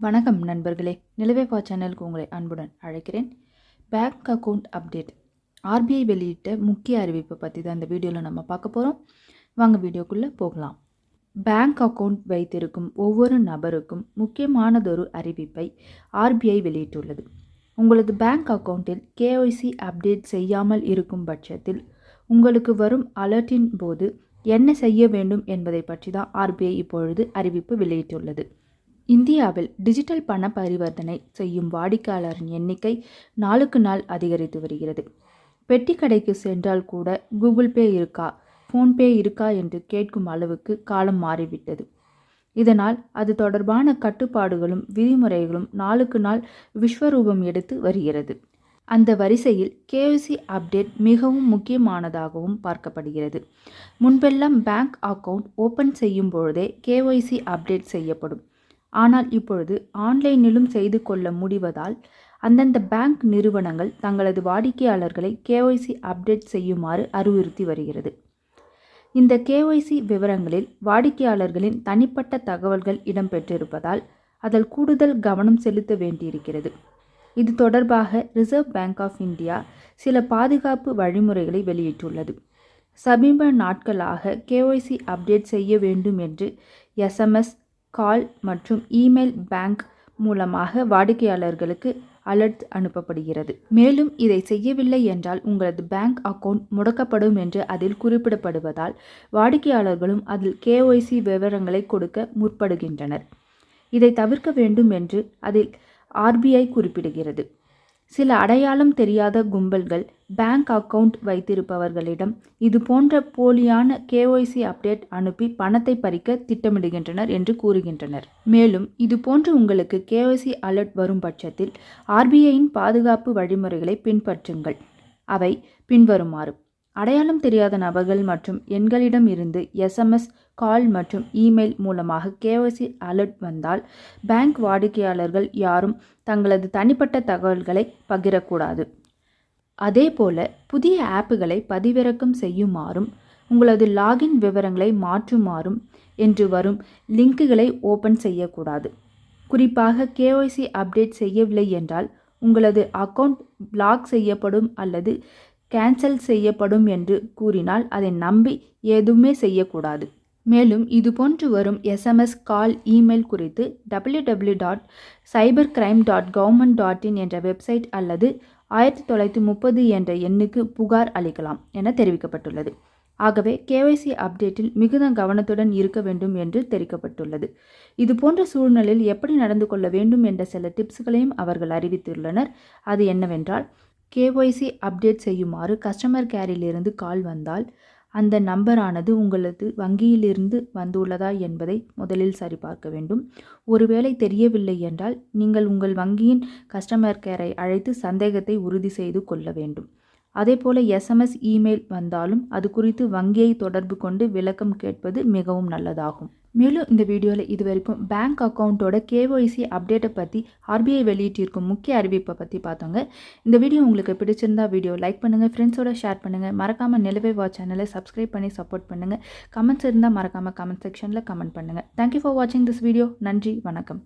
வணக்கம் நண்பர்களே. நிலவேப்பா சேனலுக்கு உங்களை அன்புடன் அழைக்கிறேன். Bank account update. ஆர்பிஐ வெளியிட்ட முக்கிய அறிவிப்பை பற்றி தான் இந்த வீடியோவில் நம்ம பார்க்க போகிறோம் வாங்க வீடியோக்குள்ளே போகலாம். பேங்க் அக்கவுண்ட் வைத்திருக்கும் ஒவ்வொரு நபருக்கும் முக்கியமானதொரு அறிவிப்பை ஆர்பிஐ வெளியிட்டுள்ளது. உங்களது பேங்க் அக்கவுண்ட்டில் கேஒய்சி அப்டேட் செய்யாமல் இருக்கும் பட்சத்தில் உங்களுக்கு வரும் அலர்ட்டின் போது என்ன செய்ய வேண்டும் என்பதை பற்றி தான் ஆர்பிஐ இப்பொழுது அறிவிப்பு வெளியிட்டுள்ளது. இந்தியாவில் டிஜிட்டல் பண பரிவர்த்தனை செய்யும் வாடிக்கையாளரின் எண்ணிக்கை நாளுக்கு நாள் அதிகரித்து வருகிறது. பெட்டி கடைக்கு சென்றால் கூட கூகுள் பே இருக்கா ஃபோன்பே இருக்கா என்று கேட்கும் அளவுக்கு காலம் மாறிவிட்டது. இதனால் அது தொடர்பான கட்டுப்பாடுகளும் விதிமுறைகளும் நாளுக்கு நாள் விஸ்வரூபம் எடுத்து வருகிறது. அந்த வரிசையில் கேஒசி அப்டேட் மிகவும் முக்கியமானதாகவும் பார்க்கப்படுகிறது. முன்பெல்லாம் பேங்க் அக்கவுண்ட் ஓப்பன் செய்யும் பொழுதே கேஒய்சி அப்டேட் செய்யப்படும். ஆனால் இப்பொழுது ஆன்லைனிலும் செய்து கொள்ள முடிவதால் அந்தந்த பேங்க் நிறுவனங்கள் தங்களது வாடிக்கையாளர்களை கேஒய்சி அப்டேட் செய்யுமாறு அறிவுறுத்தி வருகிறது. இந்த கேஒய்சி விவரங்களில் வாடிக்கையாளர்களின் தனிப்பட்ட தகவல்கள் இடம்பெற்றிருப்பதால் அதில் கூடுதல் கவனம் செலுத்த வேண்டியிருக்கிறது. இது தொடர்பாக ரிசர்வ் பேங்க் ஆஃப் இந்தியா சில பாதுகாப்பு வழிமுறைகளை வெளியிட்டுள்ளது. சமீப நாட்களாக கேஒய்சி அப்டேட் செய்ய வேண்டும் என்று எஸ்எம்எஸ் கால் மற்றும் இமெயில் பேங்க் மூலமாக வாடிக்கையாளர்களுக்கு அலர்ட் அனுப்பப்படுகிறது. மேலும் இதை செய்யவில்லை என்றால் உங்களது பேங்க் அக்கவுண்ட் முடக்கப்படும் என்று அதில் குறிப்பிடப்படுவதால் வாடிக்கையாளர்களும் அதில் கேஒய்சி விவரங்களை கொடுக்க முற்படுகின்றனர். இதை தவிர்க்க வேண்டும் என்று அதில் ஆர்பிஐ குறிப்பிடுகிறது. சில அடையாளம் தெரியாத கும்பல்கள் பேங்க் அக்கவுண்ட் வைத்திருப்பவர்களிடம் இது போன்ற போலியான கேஒய்சி அப்டேட் அனுப்பி பணத்தை பறிக்க திட்டமிடுகின்றனர் என்று கூறுகின்றனர். மேலும் இது போன்று உங்களுக்கு கேஒய்சி அலர்ட் வரும் பட்சத்தில் ஆர்பிஐயின் பாதுகாப்பு வழிமுறைகளை பின்பற்றுங்கள். அவை பின்வருமாறு. அடையாளம் தெரியாத நபர்கள் மற்றும் எண்களிடம் இருந்து எஸ்எம்எஸ் கால் மற்றும் இமெயில் மூலமாக கேஒய்சி அலர்ட் வந்தால் பேங்க் வாடிக்கையாளர்கள் யாரும் தங்களது தனிப்பட்ட தகவல்களை பகிரக்கூடாது. அதேபோல புதிய ஆப்புகளை பதிவிறக்கம் செய்யுமாறும் உங்களது லாகின் விவரங்களை மாற்றுமாறும் என்று வரும் லிங்குகளை ஓப்பன் செய்யக்கூடாது. குறிப்பாக கேஒய்சி அப்டேட் செய்யவில்லை என்றால் உங்களது அக்கவுண்ட் பிளாக் செய்யப்படும் அல்லது கேன்சல் செய்யப்படும் என்று கூறினால் அதை நம்பி எதுவுமே செய்யக்கூடாது. மேலும் இதுபோன்று வரும் எஸ்எம்எஸ் கால் இமெயில் குறித்து W W dot cyber crime dot government dot in என்ற வெப்சைட் அல்லது ஆயிரத்தி தொள்ளாயிரத்தி முப்பது என்ற எண்ணுக்கு புகார் அளிக்கலாம் என தெரிவிக்கப்பட்டுள்ளது. ஆகவே கேஒய்சி அப்டேட்டில் மிகுந்த கவனத்துடன் இருக்க வேண்டும் என்று தெரிவிக்கப்பட்டுள்ளது. இது போன்ற சூழ்நிலையில் எப்படி நடந்து கொள்ள வேண்டும் என்ற சில டிப்ஸ்களையும் அவர்கள் அறிவித்துள்ளனர். அது என்னவென்றால் கேஒய்சி அப்டேட் செய்யுமாறு கஸ்டமர் கேரிலிருந்து கால் வந்தால் அந்த நம்பரானது உங்களது வங்கியிலிருந்து வந்துள்ளதா என்பதை முதலில் சரிபார்க்க வேண்டும். ஒருவேளை தெரியவில்லை என்றால் நீங்கள் உங்கள் வங்கியின் கஸ்டமர் கேரை அழைத்து சந்தேகத்தை உறுதி செய்து கொள்ள வேண்டும். அதே போல் எஸ்எம்எஸ் இமெயில் வந்தாலும் அது குறித்து வங்கியை தொடர்பு கொண்டு விளக்கம் கேட்பது மிகவும் நல்லதாகும். மேலும் இந்த வீடியோவில் இது வரைக்கும் பேங்க் அக்கௌண்ட்டோட கேஒய்சி அப்டேட்டை பற்றி ஆர்பிஐ வெளியிட்டிருக்கும் முக்கிய அறிவிப்பை பற்றி பார்த்தோங்க. இந்த வீடியோ உங்களுக்கு பிடிச்சிருந்தா வீடியோ லைக் பண்ணுங்கள் ஃப்ரெண்ட்ஸோட ஷேர் பண்ணுங்கள் மறக்காமல் நிலவை வா சேனலை சப்ஸ்கிரைப் பண்ணி சப்போர்ட் பண்ணுங்கள் கமெண்ட்ஸ் இருந்தால் மறக்காமல் கமெண்ட் செக்ஷனில் கமெண்ட் பண்ணுங்கள் தேங்க்யூ ஃபார் வாட்சிங் திஸ் வீடியோ நன்றி வணக்கம்.